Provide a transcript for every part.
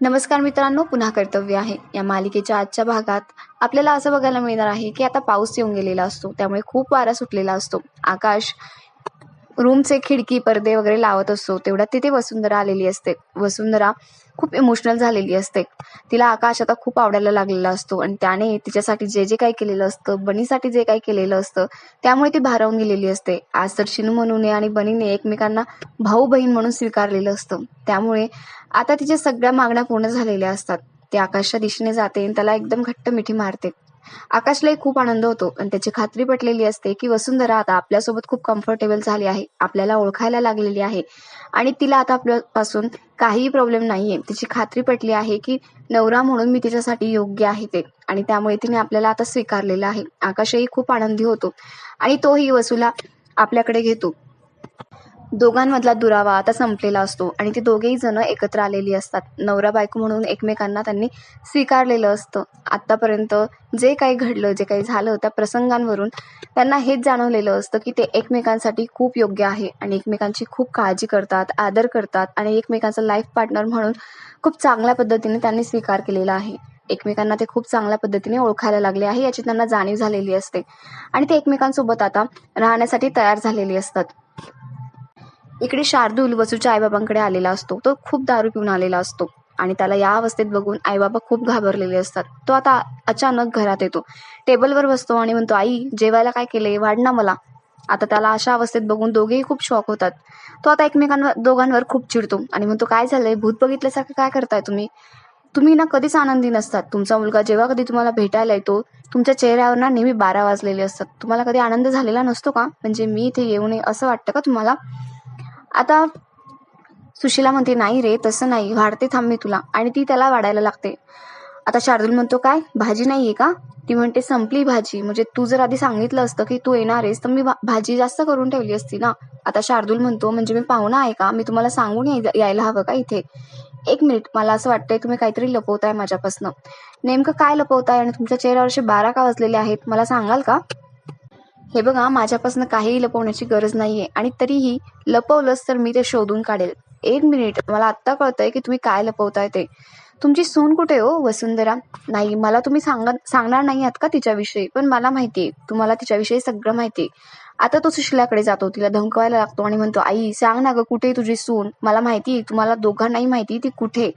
नमस्कार मित्रांनो पुन्हा कर्तव्य आहे. या मालिकेच्या आजच्या भागात आपल्याला असं बघायला मिळणार आहे की आता पाऊस येऊन गेलेला असतो. त्यामुळे खूप वारा सुटलेला असतो. आकाश रूमचे खिडकी पडदे वगैरे लावत असतो. तेवढ्यात तिथे वसुंधरा आलेली असते. वसुंधरा खूप इमोशनल झालेली असते. तिला आकाश आता खूप आवडायला लागलेला असतो आणि त्याने तिच्यासाठी जे जे काही केलेलं असतं बनीसाठी जे काही केलेलं असतं त्यामुळे ती भारावून गेलेली असते. आज तर शिनू म्हणून आणि बनीने एकमेकांना भाऊ बहीण म्हणून स्वीकारलेलं असतं. त्यामुळे आता तिच्या सगळ्या मागण्या पूर्ण झालेल्या असतात. ती आकाशच्या दिशेने जाते आणि त्याला एकदम घट्ट मिठी मारते. आकाशलाही खूप आनंद होतो. आणि त्याची खात्री पटलेली असते की वसुंधरा आता आपल्यासोबत खूप कम्फर्टेबल झाली आहे. आपल्याला ओळखायला लागलेली आहे. आणि तिला आता आपल्यापासून काहीही प्रॉब्लेम नाहीये. तिची खात्री पटली आहे की नवरा म्हणून मी तिच्यासाठी योग्य आहे ते. आणि त्यामुळे तिने आपल्याला आता स्वीकारलेलं आहे. आकाशही खूप आनंदी होतो. आणि तोही वसूला आपल्याकडे घेतो. दोघांमधला दुरावा आता संपलेला असतो आणि ते दोघेही जण एकत्र आलेली असतात. नवरा बायको म्हणून एकमेकांना त्यांनी स्वीकारलेलं असतं. आत्तापर्यंत जे काही घडलं जे काही झालं त्या प्रसंगांवरून त्यांना हेच जाणवलेलं असतं की ते एकमेकांसाठी खूप योग्य आहे आणि एकमेकांची खूप काळजी करतात आदर करतात आणि एकमेकांचा लाईफ पार्टनर म्हणून खूप चांगल्या पद्धतीने त्यांनी स्वीकार केलेला आहे. एकमेकांना ते खूप चांगल्या पद्धतीने ओळखायला लागले आहे याची त्यांना जाणीव झालेली असते. आणि ते एकमेकांसोबत आता राहण्यासाठी तयार झालेली असतात. इकडे शार्दूल वसूच्या आईबाबांकडे आलेला असतो. तो खूप दारू पिऊन आलेला असतो. आणि त्याला या अवस्थेत बघून आईबाबा खूप घाबरलेले असतात. तो आता अचानक घरात येतो. टेबलवर बसतो आणि म्हणतो आई जेवायला काय केले वाढ ना मला. आता त्याला अशा अवस्थेत बघून दोघेही खूप शॉक होतात. तो आता एकमेकांवर दोघांवर खूप चिडतो आणि म्हणतो काय झालंय? भूत बघितल्यासारखं काय करताय तुम्ही? तुम्ही ना कधीच आनंदी नसतात. तुमचा मुलगा जेव्हा कधी तुम्हाला भेटायला येतो तुमच्या चेहऱ्यावर ना नेहमी बारा वाजलेले असतात. तुम्हाला कधी आनंद झालेला नसतो का? म्हणजे मी इथे येऊ नये असं वाटतं का तुम्हाला? आता सुशीला म्हणते नाही रे तसं नाही वाढते थांब मी तुला. आणि ती त्याला वाढायला लागते. आता शार्दूल म्हणतो काय भाजी नाहीये का? ती म्हणते संपली भाजी. म्हणजे तू जर आधी सांगितलं असतं की तू येणार आहेस तर मी भा- भाजी जास्त करून ठेवली असती ना. आता शार्दूल म्हणतो म्हणजे मी पाहुणा आहे का? मी तुम्हाला सांगून यायला हवं का इथे? एक मिनिट. मला असं वाटतंय तुम्ही काहीतरी लपवताय माझ्यापासनं. नेमकं काय लपवताय? आणि तुमच्या चेहऱ्यावर असे बारा का वाजलेले आहेत? मला सांगाल का? हे बघा माझ्यापासून काहीही लपवण्याची गरज नाहीये आणि तरीही लपवलंच तर मी ते शोधून काढेल. एक मिनिट मला आत्ता कळतंय की तुम्ही काय लपवताय ते. तुमची सून कुठे हो वसुंधरा? नाही मला तुम्ही सांग सांगणार नाही आहात का तिच्याविषयी? पण मला माहितीये तुम्हाला तिच्याविषयी सगळं माहितीये. आता तो सुशिलाकडे जातो तिला धमकवायला लागतो आणि म्हणतो आई सांग ना ग कुठे तुझी सून? मला माहिती तुम्हाला दोघांनाही माहिती ती कुठे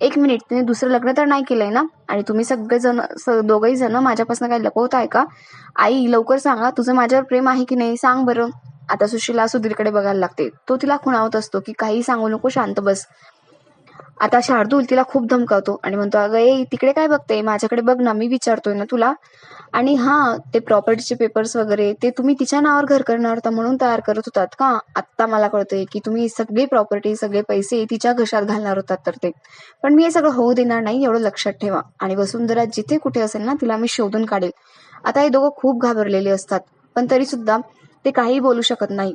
एक मिनिट तिने दुसरं लग्न तर नाही केलंय ना? आणि तुम्ही सगळेजण जण दोघंही जण माझ्यापासून काही लपवताय का? आई लवकर सांगा तुझं माझ्यावर प्रेम आहे की नाही? सांग बरं. आता सुशीला सुधीरकडे बघायला लागते. तो तिला खुणावत असतो की काही सांगू नको शांत बस. आता शार्दूल तिला खूप धमकावतो आणि म्हणतो अगं ए तिकडे काय बघते माझ्याकडे बघ ना मी विचारतोय ना तुला. आणि हा ते प्रॉपर्टीचे पेपर्स वगैरे ते तुम्ही तिच्या नावावर घर करणार होता म्हणून तयार करत होतात का? आत्ता मला कळतंय की तुम्ही सगळी प्रॉपर्टी सगळे पैसे तिच्या घशात घालणार होतात तर ते. पण मी हे सगळं होऊ देणार नाही एवढं लक्षात ठेवा. आणि वसुंधरा जिथे कुठे असेल ना तिला मी शोधून काढेल. आता हे दोघं खूप घाबरलेले असतात पण तरी सुद्धा ते काही बोलू शकत नाही.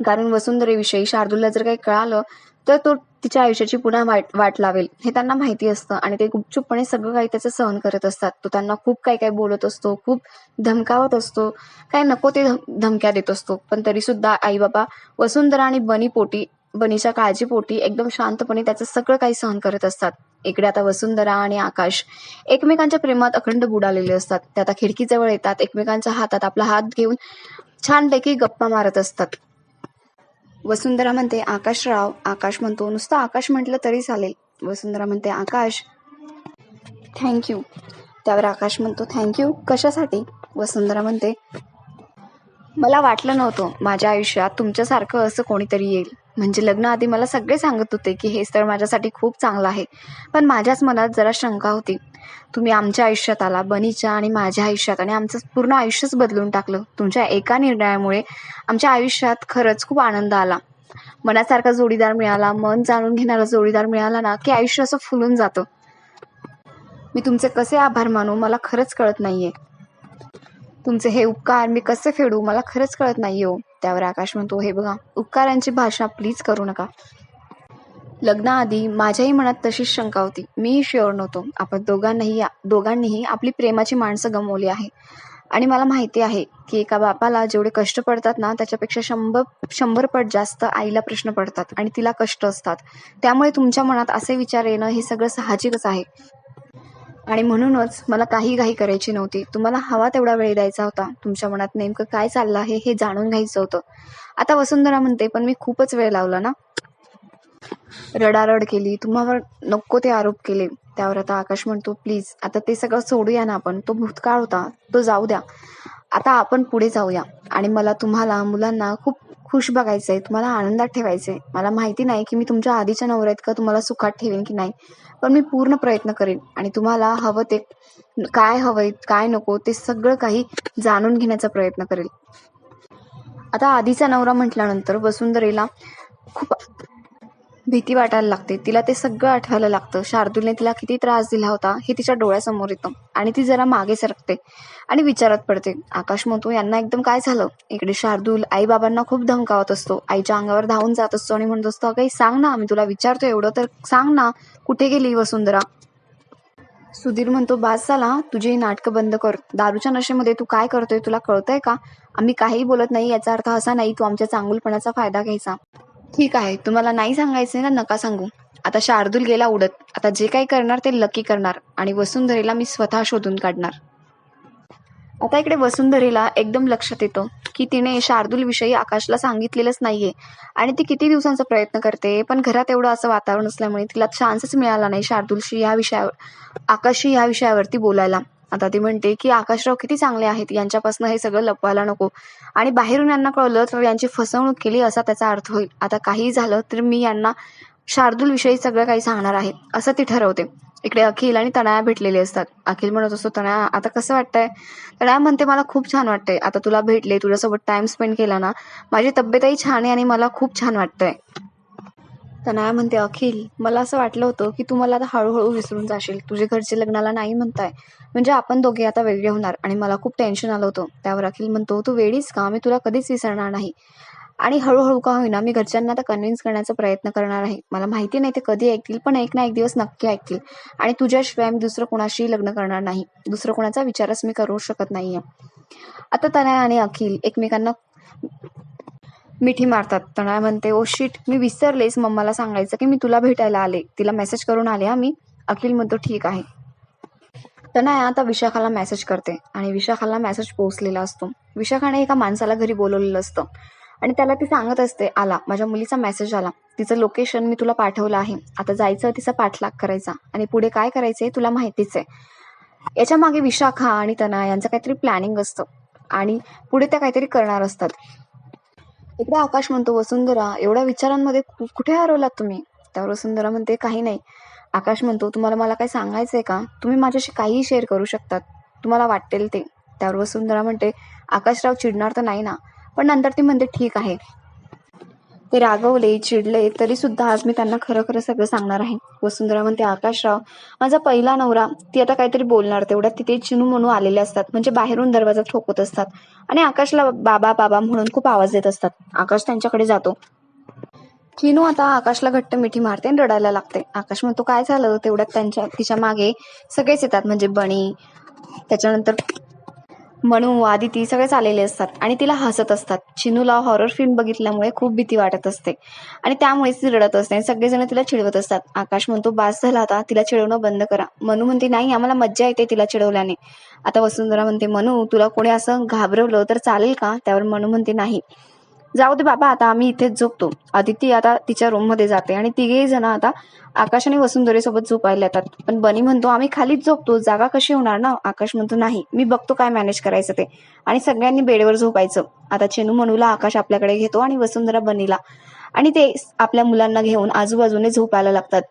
कारण वसुंधरेविषयी शार्दूलला जर काही कळालं तर तो तिच्या आयुष्याची पुन्हा वाट वाट लावेल. हे त्यांना माहिती असतं आणि ते गुपचूपपणे सगळं काही त्याचं सहन करत असतात. तो त्यांना खूप काही काही बोलत असतो खूप धमकावत असतो. काय नको ते धम- धमक्या देत असतो. पण तरी सुद्धा आई बाबा वसुंधरा आणि बनी पोटी बनीच्या काळजीपोटी एकदम शांतपणे त्याचं सगळं काही सहन करत असतात. इकडे आता वसुंधरा आणि आकाश एकमेकांच्या प्रेमात अखंड बुडालेले असतात. ते आता खिडकीजवळ येतात. एकमेकांच्या हातात आपला हात घेऊन छानपैकी गप्पा मारत असतात. वसुंधरा म्हणते आकाशराव आकाश म्हणतो नुसतं आकाश म्हटलं तरी चालेल. वसुंधरा म्हणते आकाश. थँक्यू त्यावर आकाश म्हणतो थँक्यू कशासाठी? वसुंधरा म्हणते मला वाटलं नव्हतं माझ्या आयुष्यात तुमच्यासारखं असं कोणीतरी येईल. म्हणजे लग्न आधी मला सगळे सांगत होते की हे स्थळ माझ्यासाठी खूप चांगलं आहे. पण माझ्याच मनात जरा शंका होती. तुम्ही आमच्या आयुष्यात आला बनीच्या आणि माझ्या आयुष्यात. आणि आमचं पूर्ण आयुष्यच बदलून टाकलं. तुमच्या एका निर्णयामुळे आमच्या आयुष्यात खरंच खूप आनंद आला. मनासारखा जोडीदार मिळाला मन जाणून घेणारा जोडीदार मिळाला ना की आयुष्य असं फुलून जातं. मी तुमचे कसे आभार मानू मला खरंच कळत नाहीये. तुमचे हे उपकार मी कसे फेडू मला खरंच कळत नाही हो. त्यावर आकाश म्हणतो हे बघा उपकारांची भाषा प्लीज करू नका. लग्नाआधी माझ्याही मनात तशीच शंका होती. मीही शुअर नव्हतो. आपण दोघांनाही दोघांनीही आपली प्रेमाची माणसं गमवली आहे. आणि मला माहिती आहे की एका बापाला जेवढे कष्ट पडतात ना त्याच्यापेक्षा शंभर शंभर पट जास्त आईला प्रश्न पडतात आणि तिला कष्ट असतात. त्यामुळे तुमच्या मनात असे विचार येणं हे सगळं साहजिकच आहे. आणि म्हणूनच मला काही घाई करायची नव्हती. तुम्हाला हवा तेवढा वेळ द्यायचा होता. तुमच्या मनात नेमकं काय चाललं आहे हे जाणून घ्यायचं होतं. आता वसुंधरा म्हणते पण मी खूपच वेळ लावला ना? रडारड केली. तुम्हावर नको ते आरोप केले. त्यावर आता आकाश म्हणतो प्लीज आता ते सगळं सोडूया ना आपण. तो भूतकाळ होता. तो जाऊ द्या. आता आपण पुढे जाऊया. आणि मला तुम्हाला मुलांना खूप खुश बघायचंय. तुम्हाला आनंदात ठेवायचंय. मला माहिती नाही की मी तुमच्या आधीच्या नवऱ्यात का तुम्हाला सुखात ठेवेन की नाही. पण मी पूर्ण प्रयत्न करेन. आणि तुम्हाला हवं ते काय हवंय काय नको ते सगळं काही जाणून घेण्याचा प्रयत्न करेल. आता आधीचा नवरा म्हटल्यानंतर वसुंधरेला खूप भीती वाटायला लागते. तिला ते सगळं आठवायला लागतं. शार्दूलने तिला किती त्रास दिला होता हे तिच्या डोळ्यासमोर येतं. आणि ती जरा मागे सरकते आणि विचारात पडते. आकाश म्हणतो यांना एकदम काय झालं? इकडे शार्दूल आई बाबांना खूप धमकावत असतो. आईच्या अंगावर धावून जात असतो आणि म्हणत असतो काही सांग ना आम्ही तुला विचारतो एवढं तर सांग ना कुठे गेली वसुंधरा? सुधीर म्हणतो बास झाला तुझी ही नाटकं बंद कर. दारूच्या नशेमध्ये तू काय करतोय तुला कळतंय का? आम्ही काहीही बोलत नाही याचा अर्थ असा नाही तू आमच्या चांगुलपणाचा फायदा घ्यायचा. ठीक आहे तुम्हाला नाही सांगायचंय ना नका सांगू. आता शार्दूल गेला उडत. आता जे काही करणार ते लकी करणार आणि वसुंधरेला मी स्वतः शोधून काढणार. आता इकडे वसुंधरेला एकदम लक्षात येतं की तिने शार्दूलविषयी आकाशला सांगितलेलंच नाहीये आणि ती किती दिवसांचा प्रयत्न करते पण घरात एवढं असं वातावरण असल्यामुळे तिला चान्सच मिळाला नाही शार्दूलशी ह्या विषयावर आकाशशी ह्या विषयावरती बोलायला. आता ती म्हणते की आकाशराव किती चांगले आहेत. यांच्यापासून हे सगळं लपवायला नको. आणि बाहेरून यांना कळलं तर यांची फसवणूक केली असा त्याचा अर्थ होईल. आता काही झालं तर मी यांना शार्दूल विषयी सगळं काही सांगणार आहे असं ती ठरवते. इकडे अखिल आणि तनया भेटलेले असतात. अखिल म्हणत असतो तनया आता कसं वाटतंय? तनया म्हणते मला खूप छान वाटतंय. आता तुला भेटले तुझ्यासोबत टाइम स्पेंड केला ना माझी तब्येतही छान आहे आणि मला खूप छान वाटतंय. तनया म्हणते अखिल मला असं वाटलं होतं की तू मला आता हळूहळू विसरून जाशील. तुझे घरचे लग्नाला नाही म्हणताय. म्हणजे आपण दोघे आता वेगळे होणार आणि मला खूप टेन्शन आलं होतं. त्यावर अखिल म्हणतो तू वेळीच का? मी तुला कधीच विसरणार नाही. आणि हळूहळू का होईना मी घरच्यांना आता कन्व्हिन्स करण्याचा प्रयत्न करणार आहे. मला माहिती नाही ते कधी ऐकतील पण एक ना एक दिवस नक्की ऐकतील. आणि तुझ्याशिवाय मी दुसरं कोणाशी लग्न करणार नाही. दुसरं कोणाचा विचारच मी करू शकत नाहीये. आता तनया आणि अखिल एकमेकांना मिठी मारतात. तनया म्हणते ओ शिट मी विसरलेच. मम्माला सांगायचं की मी तुला भेटायला आले. तिला मेसेज करून आले. हा मी अखिल म्हणतो ठीक आहे. तनया आता विशाखाला मेसेज करते आणि विशाखाला मेसेज पोहोचलेला असतो. विशाखाने एका माणसाला घरी बोलवलेलं असतं. आणि त्याला ती सांगत असते आला माझ्या मुलीचा मेसेज आला. तिचं लोकेशन मी तुला पाठवलं आहे. आता जायचं तिचा पाठलाग करायचा. आणि पुढे काय करायचंय तुला माहितीच आहे. याच्या मागे विशाखा आणि तना यांचं काहीतरी प्लॅनिंग असतं. आणि पुढे त्या काहीतरी करणार असतात. इकडे आकाश म्हणतो वसुंधरा एवढ्या विचारांमध्ये कुठे हरवलात तुम्ही? त्यावर वसुंधरा म्हणते काही नाही. आकाश म्हणतो तुम्हाला मला काही सांगायचंय का? तुम्ही माझ्याशी काहीही शेअर करू शकतात. तुम्हाला वाटेल ते. त्यावर वसुंधरा म्हणते आकाशराव चिडणार तर नाही ना. पण नंतर ती म्हणते ठीक आहे. ते रागवले चिडले तरी सुद्धा आज मी त्यांना खरं खरं सगळं सांगणार आहे. वसुंधरा म्हणते आकाशराव माझा पहिला नवरा ती आता काहीतरी बोलणार तेवढ्यात तिथे चिनू म्हणू आलेले असतात. म्हणजे बाहेरून दरवाजा ठोकत असतात. आणि आकाशला बाबा बाबा म्हणून खूप आवाज देत असतात. आकाश त्यांच्याकडे जातो. चिनू आता आकाशला घट्ट मिठी मारते आणि रडायला लागते. आकाश म्हणतो काय झालं? तेवढ्यात त्यांच्या तिच्यामागे सगळेच येतात. म्हणजे बणी त्याच्यानंतर म्हणू आदिती सगळेच आलेले असतात आणि तिला हसत असतात. चिनूला हॉरर फिल्म बघितल्यामुळे खूप भीती वाटत असते. आणि त्यामुळेच ती रडत असते आणि सगळेजण तिला चिडवत असतात. आकाश म्हणतो बास झाला आता तिला चिडवणं बंद करा. मनू म्हणते नाही आम्हाला मज्जा येते तिला चिडवल्याने. आता वसुंधरा म्हणते मनू तुला कोणी असं घाबरवलं तर चालेल का? त्यावर मनू म्हणते नाही. जाऊ दे बाबा आता आम्ही इथेच झोपतो. आदिती आता तिच्या रूममध्ये जाते आणि तिघेही जण आता आकाश आणि वसुंधरेसोबत झोपायला येतात. पण बनी म्हणतो आम्ही खालीच झोपतो. जागा कशी होणार ना? आकाश म्हणतो नाही. मी बघतो काय मॅनेज करायचं ते. आणि सगळ्यांनी बेडवर झोपायचं. आता चेनू मनूला आकाश आपल्याकडे घेतो आणि वसुंधरा बनीला. आणि ते आपल्या मुलांना घेऊन आजूबाजूने झोपायला लागतात.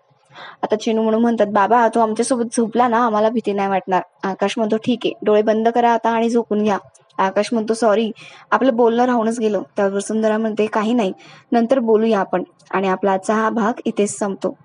आता चिनू म्हणून म्हणतात बाबा तो आमच्यासोबत झोपला ना. आम्हाला भीती नाही वाटणार. आकाश म्हणतो ठीक आहे. डोळे बंद करा आता आणि झोपून घ्या. आकाश म्हणतो सॉरी आपलं बोलणं राहूनच गेलो. त्यावर वसुंधरा म्हणते काही नाही नंतर बोलूया आपण. आणि आपला आजचा हा भाग इथेच संपतो.